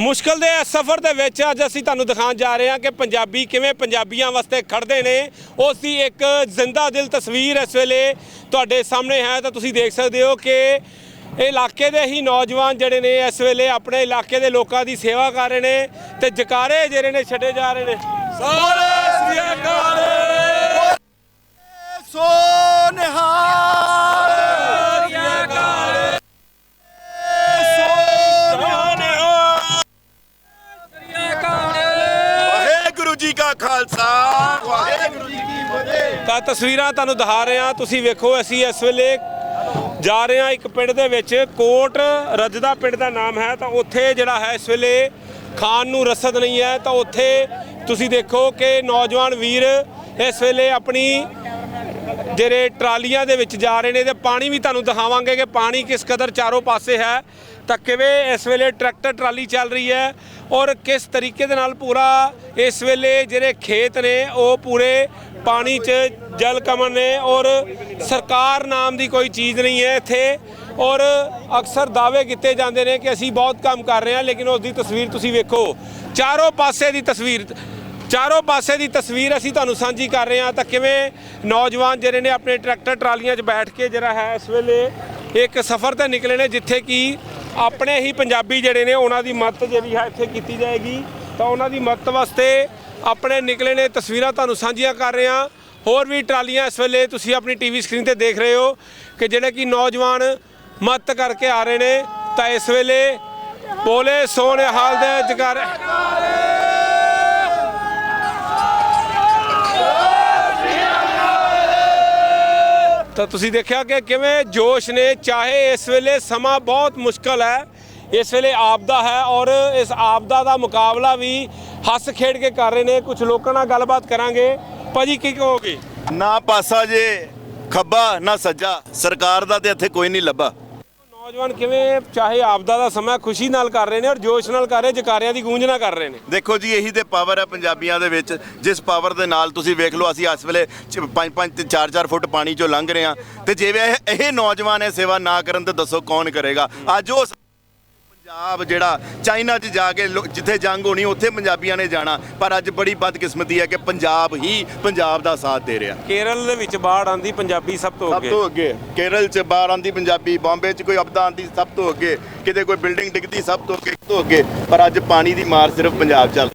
ਮੁਸ਼ਕਲ ਦੇ ਇਸ ਸਫ਼ਰ ਦੇ ਵਿੱਚ ਅੱਜ ਅਸੀਂ ਤੁਹਾਨੂੰ ਦਿਖਾਉਣ ਜਾ ਰਹੇ ਹਾਂ ਕਿ ਪੰਜਾਬੀ ਕਿਵੇਂ ਪੰਜਾਬੀਆਂ ਵਾਸਤੇ ਖੜਦੇ ਨੇ। ਉਸ ਦੀ ਇੱਕ ਜ਼ਿੰਦਾ ਦਿਲ ਤਸਵੀਰ ਇਸ ਵੇਲੇ ਤੁਹਾਡੇ ਸਾਹਮਣੇ ਹੈ। ਤਾਂ ਤੁਸੀਂ ਦੇਖ ਸਕਦੇ ਹੋ ਕਿ ਇਲਾਕੇ ਦੇ ਹੀ ਨੌਜਵਾਨ ਜਿਹੜੇ ਨੇ ਇਸ ਵੇਲੇ ਆਪਣੇ ਇਲਾਕੇ ਦੇ ਲੋਕਾਂ ਦੀ ਸੇਵਾ ਕਰ ਰਹੇ ਨੇ ਤੇ ਜਕਾਰੇ ਜਿਹੜੇ ਨੇ ਛੱਡੇ ਜਾ ਰਹੇ ਨੇ। ਸਾਰੇ ਸ੍ਰੀ ਸੋ ਨਿਹਾਲ ਵਾਹਿਗੁਰੂ ਖਾਲਸਾ, ਵਾਹਿਗੁਰੂ ਜੀ ਕੀ ਫਤਿਹ। ਤਾਂ ਤਸਵੀਰਾਂ ਤੁਹਾਨੂੰ ਦਿਖਾ ਰਹੇ ਹਾਂ। ਤੁਸੀਂ ਵੇਖੋ, ਅਸੀਂ ਇਸ ਵੇਲੇ ਜਾ ਰਹੇ ਹਾਂ ਇੱਕ ਪਿੰਡ ਦੇ ਵਿੱਚ। ਕੋਟ ਰਜਦਾ ਪਿੰਡ ਦਾ ਨਾਮ ਹੈ। ਤਾਂ ਉੱਥੇ ਜਿਹੜਾ ਹੈ, ਇਸ ਵੇਲੇ ਖਾਣ ਨੂੰ ਰਸਦ ਨਹੀਂ ਹੈ। ਤਾਂ ਉੱਥੇ ਤੁਸੀਂ ਦੇਖੋ ਕਿ ਨੌਜਵਾਨ ਵੀਰ ਇਸ ਵੇਲੇ ਆਪਣੀ ਜਿਹੜੇ ਟਰਾਲੀਆਂ ਦੇ ਵਿੱਚ ਜਾ ਰਹੇ ਨੇ ਤੇ ਪਾਣੀ ਵੀ ਤੁਹਾਨੂੰ ਦਿਖਾਵਾਂਗੇ ਕਿ ਪਾਣੀ ਕਿਸ ਕਦਰ ਚਾਰੋਂ ਪਾਸੇ ਹੈ। ਤਾਂ ਕਿਵੇਂ ਇਸ ਵੇਲੇ ਟਰੈਕਟਰ ਟਰਾਲੀ ਚੱਲ ਰਹੀ ਹੈ ਔਰ ਕਿਸ ਤਰੀਕੇ ਦੇ ਨਾਲ ਪੂਰਾ ਇਸ ਵੇਲੇ ਜਿਹੜੇ ਖੇਤ ਨੇ, ਉਹ ਪੂਰੇ ਪਾਣੀ 'ਚ ਜਲ ਕਮਨ ਨੇ ਔਰ ਸਰਕਾਰ ਨਾਮ ਦੀ ਕੋਈ ਚੀਜ਼ ਨਹੀਂ ਹੈ ਇੱਥੇ ਔਰ ਅਕਸਰ ਦਾਅਵੇ ਕੀਤੇ ਜਾਂਦੇ ਨੇ ਕਿ ਅਸੀਂ ਬਹੁਤ ਕੰਮ ਕਰ ਰਹੇ ਹਾਂ ਲੇਕਿਨ ਉਸ ਦੀ ਤਸਵੀਰ ਤੁਸੀਂ ਵੇਖੋ। ਚਾਰੋਂ ਪਾਸੇ ਦੀ ਤਸਵੀਰ ਚਾਰੋਂ ਪਾਸੇ ਦੀ ਤਸਵੀਰ ਅਸੀਂ ਤੁਹਾਨੂੰ ਸਾਂਝੀ ਕਰ ਰਹੇ ਹਾਂ ਤਾਂ ਕਿਵੇਂ ਨੌਜਵਾਨ ਜਿਹੜੇ ਨੇ ਆਪਣੇ ਟਰੈਕਟਰ ਟਰਾਲੀਆਂ 'ਚ ਬੈਠ ਕੇ ਜਿਹੜਾ ਹੈ ਇਸ ਵੇਲੇ ਇੱਕ ਸਫ਼ਰ ਤੇ ਨਿਕਲੇ ਨੇ, ਜਿੱਥੇ ਕਿ ਆਪਣੇ ਹੀ ਪੰਜਾਬੀ ਜਿਹੜੇ ਨੇ ਉਹਨਾਂ ਦੀ ਮਦਦ ਜਿਹੜੀ ਹੈ ਇੱਥੇ ਕੀਤੀ ਜਾਏਗੀ। ਤਾਂ ਉਹਨਾਂ ਦੀ ਮਦਦ ਵਾਸਤੇ ਆਪਣੇ ਨਿਕਲੇ ਨੇ ਤਸਵੀਰਾਂ ਤੁਹਾਨੂੰ ਸਾਂਝੀਆਂ ਕਰ ਰਹੇ ਹਾਂ। ਹੋਰ ਵੀ ਟਰਾਲੀਆਂ ਇਸ ਵੇਲੇ ਤੁਸੀਂ ਆਪਣੀ ਟੀਵੀ ਸਕਰੀਨ ਤੇ ਦੇਖ ਰਹੇ ਹੋ ਕਿ ਜਿਹੜੇ ਕਿ ਨੌਜਵਾਨ ਮਦਦ ਕਰਕੇ ਆ ਰਹੇ ਨੇ। ਤਾਂ ਇਸ ਵੇਲੇ ਬੋਲੇ ਸੋਹਣੇ ਹਾਲ ਦੇ ਜਗਾਰ ਤਾਂ ਤੁਸੀਂ ਦੇਖਿਆ ਕਿ ਕਿਵੇਂ ਜੋਸ਼ ਨੇ, ਚਾਹੇ ਇਸ ਵੇਲੇ ਸਮਾਂ ਬਹੁਤ ਮੁਸ਼ਕਲ ਹੈ, ਇਸ ਵੇਲੇ ਆਪਦਾ ਹੈ ਔਰ ਇਸ ਆਪਦਾ ਦਾ ਮੁਕਾਬਲਾ ਵੀ ਹੱਸ ਖੇਡ ਕੇ ਕਰ ਰਹੇ ਨੇ। ਕੁਝ ਲੋਕਾਂ ਨਾਲ ਗੱਲਬਾਤ ਕਰਾਂਗੇ। ਭਾਜੀ, ਕੀ ਕਹੋਗੇ? ਨਾ ਪਾਸਾ ਜੇ ਖੱਬਾ, ਨਾ ਸੱਜਾ। ਸਰਕਾਰ ਦਾ ਤੇ ਇੱਥੇ ਕੋਈ ਨਹੀਂ ਲੱਭਾ। ਨੌਜਵਾਨ ਕਿਵੇਂ ਚਾਹੇ ਆਪਦਾ ਦਾ ਸਮਾਂ ਖੁਸ਼ੀ ਨਾਲ ਕਰ ਰਹੇ ਨੇ ਔਰ ਜੋਸ਼ ਨਾਲ ਕਰ ਰਹੇ, ਜਕਾਰਿਆਂ ਦੀ ਗੂੰਜ ਨਾਲ ਕਰ ਰਹੇ ਨੇ? ਦੇਖੋ ਜੀ, ਇਹੀ ਤੇ ਪਾਵਰ ਹੈ ਪੰਜਾਬੀਆਂ ਦੇ ਵਿੱਚ। ਜਿਸ ਪਾਵਰ ਦੇ ਨਾਲ ਤੁਸੀਂ ਵੇਖ ਲਓ, ਅਸੀਂ ਇਸ ਵੇਲੇ 5-5 ਤੇ 4-4 ਫੁੱਟ ਪਾਣੀ ਚੋਂ ਲੰਘ ਰਹੇ ਹਾਂ। ਤੇ ਜਿਵੇਂ ਇਹ ਇਹ ਨੌਜਵਾਨ ਇਹ ਸੇਵਾ ਨਾ ਕਰਨ ਤੇ ਦੱਸੋ ਕੌਣ ਕਰੇਗਾ? ਅੱਜ ਉਹ ਪੰਜਾਬ ਜਿਹੜਾ ਚਾਈਨਾ 'ਚ ਜਾ ਕੇ ਜਿੱਥੇ ਜੰਗ ਹੋਣੀ ਉੱਥੇ ਪੰਜਾਬੀਆਂ ਨੇ ਜਾਣਾ। ਪਰ ਅੱਜ ਬੜੀ ਬਦਕਿਸਮਤੀ ਹੈ ਕਿ ਪੰਜਾਬ ਹੀ ਪੰਜਾਬ ਦਾ ਸਾਥ ਦੇ ਰਿਹਾ। ਕੇਰਲ ਦੇ ਵਿੱਚ ਬਾੜ ਆਂਦੀ ਪੰਜਾਬੀ ਸਭ ਤੋਂ ਸਭ ਅੱਗੇ। ਤੋਂ ਅੱਗੇ। ਕੇਰਲ 'ਚ ਬਾਹਰ ਆਂਦੀ ਪੰਜਾਬੀ ਬੰਬੇ 'ਚ ਕੋਈ ਆਪਦਾ ਆਂਦੀ ਸਭ ਤੋਂ ਅੱਗੇ। ਕਿਤੇ ਕੋਈ ਬਿਲਡਿੰਗ ਡਿੱਗਦੀ ਸਭ ਤੋਂ ਅੱਗੇ ਤੋਂ ਅੱਗੇ। ਪਰ ਅੱਜ ਪਾਣੀ ਦੀ ਮਾਰ ਸਿਰਫ ਪੰਜਾਬ ਚੱਲ